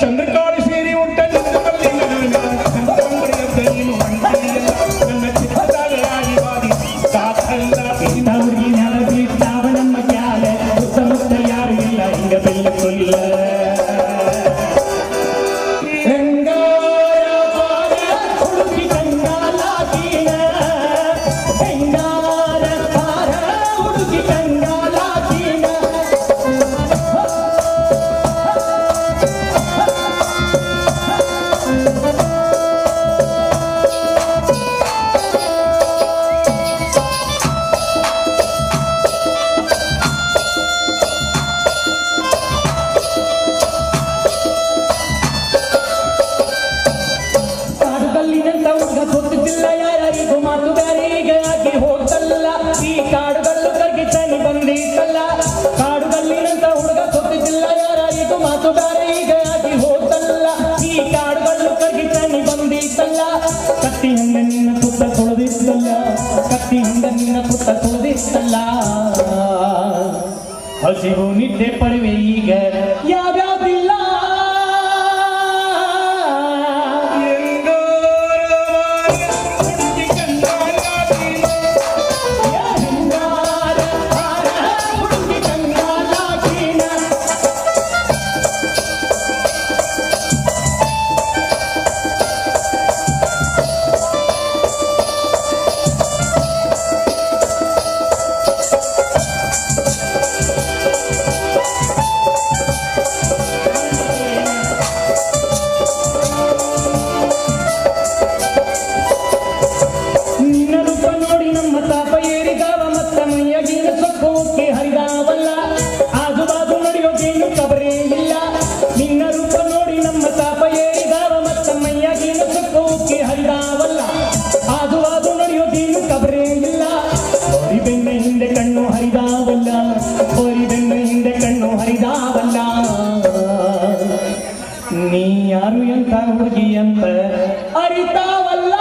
整个高 ಗೊತ್ತಿಲ್ಲ ಯಾರಿಗೂ ಮಾತು ಬ್ಯಾರಿಗೆ ಆಗಿ ಹೋಗ್ತಲ್ಲ. ಈ ಕಾಡುಗಲ್ಲು ಕರ್ಗಿ ತನಿ ಬಂದಿತ್ತಲ್ಲ. ಕಾಡುಗಲ್ಲಿನಂತ ಹುಡುಗ ಗೊತ್ತಿದ್ದಿಲ್ಲ ಯಾರಿಗೂ ಮಾತು ಬ್ಯಾರಿಗೆ ಆಗಿ ಹೋಗ್ತಲ್ಲ. ಈ ಕಾಡುಗಲ್ಲು ಕರ್ಗಿ ತನಿ ಬಂದಿತ್ತಲ್ಲ. ಕತ್ತಿ ಹಿಂದ ನಿನ್ನ ಪುತ್ತ ತೊಳೆದಿತ್ತಲ್ಲ. ಕತ್ತಿ ಹಿಂದ ನಿನ್ನ ಪುತ್ತ ತೊಳೆದಿತ್ತಲ್ಲ. ಹಸಿವು ನಿದ್ದೆ ಪಡುವೆ ಈಗ. ಯಾವ್ಯಾವ್ದಿಲ್ಲ ನೀ ಯಾರು ಎಂತ ಹುಡುಗಿ ಅಂತ ಅರಿತಾವಲ್ಲ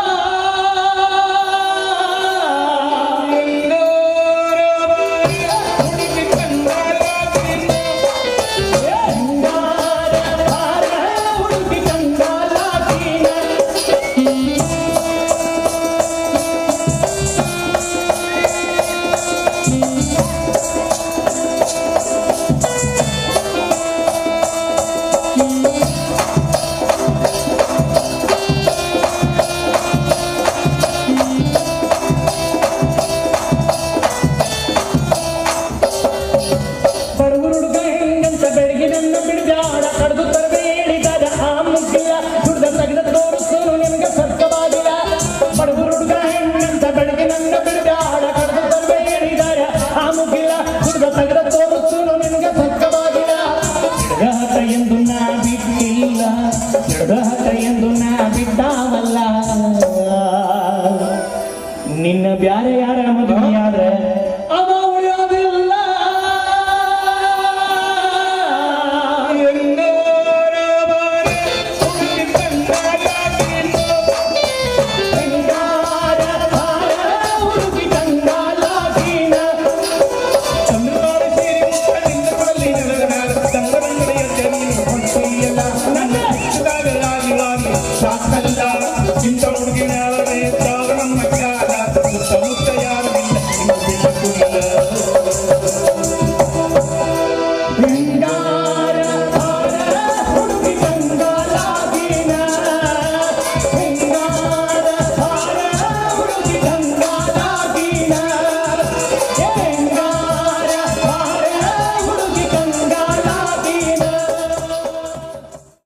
cambiare